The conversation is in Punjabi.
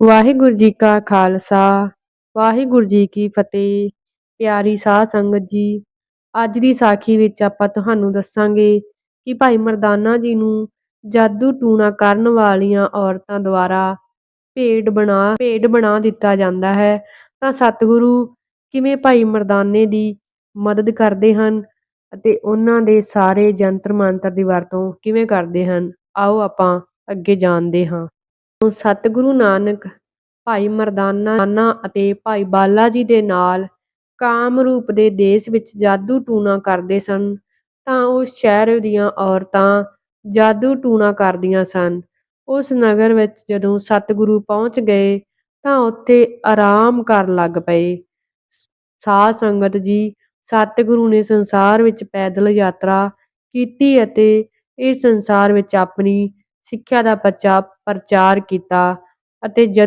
ਵਾਹਿਗੁਰੂ ਜੀ ਕਾ ਖਾਲਸਾ, ਵਾਹਿਗੁਰੂ ਜੀ ਕੀ ਫਤਿਹ। ਪਿਆਰੀ ਸਾਧ ਸੰਗਤ ਜੀ, ਅੱਜ ਦੀ ਸਾਖੀ ਵਿੱਚ ਆਪਾਂ ਤੁਹਾਨੂੰ ਦੱਸਾਂਗੇ ਕਿ ਭਾਈ ਮਰਦਾਨਾ ਜੀ ਨੂੰ ਜਾਦੂ ਟੂਣਾ ਕਰਨ ਵਾਲੀਆਂ ਔਰਤਾਂ ਦੁਆਰਾ ਭੇਡ ਬਣਾ ਭੇਡ ਬਣਾ ਦਿੱਤਾ ਜਾਂਦਾ ਹੈ। ਤਾਂ ਸਤਿਗੁਰੂ ਕਿਵੇਂ ਭਾਈ ਮਰਦਾਨੇ ਦੀ ਮਦਦ ਕਰਦੇ ਹਨ ਅਤੇ ਉਹਨਾਂ ਦੇ ਸਾਰੇ ਜੰਤਰ ਮੰਤਰ ਦੀ ਵਰਤੋਂ ਕਿਵੇਂ ਕਰਦੇ ਹਨ, ਆਓ ਆਪਾਂ ਅੱਗੇ ਜਾਣਦੇ ਹਾਂ। ਸਤਿਗੁਰੂ ਨਾਨਕ, ਭਾਈ ਮਰਦਾਨਾ ਅਤੇ ਭਾਈ ਬਾਲਾ ਜੀ ਦੇ ਨਾਲ ਕਾਮਰੂਪ ਦੇ ਦੇਸ਼ ਵਿੱਚ ਜਾਦੂ ਟੂਣਾ ਕਰਦੇ ਸਨ, ਤਾਂ ਉਸ ਸ਼ਹਿਰ ਦੀਆਂ ਔਰਤਾਂ ਜਾਦੂ ਟੂਣਾ ਕਰਦੀਆਂ ਸਨ। ਉਸ ਨਗਰ ਵਿੱਚ ਜਦੋਂ ਸਤਿਗੁਰੂ ਪਹੁੰਚ ਗਏ, ਤਾਂ ਉੱਥੇ ਆਰਾਮ ਕਰਨ ਲੱਗ ਪਏ। ਸਾਧ ਸੰਗਤ ਜੀ ਸਤਿਗੁਰੂ ਨੇ ਸੰਸਾਰ ਵਿੱਚ ਪੈਦਲ ਯਾਤਰਾ ਕੀਤੀ ਅਤੇ ਇਸ ਸੰਸਾਰ ਵਿੱਚ ਆਪਣੀ ਸਿੱਖਿਆ ਦਾ ਪ੍ਰਚਾ ਪ੍ਰਚਾਰ ਕੀਤਾ ਅਤੇ ਜਦ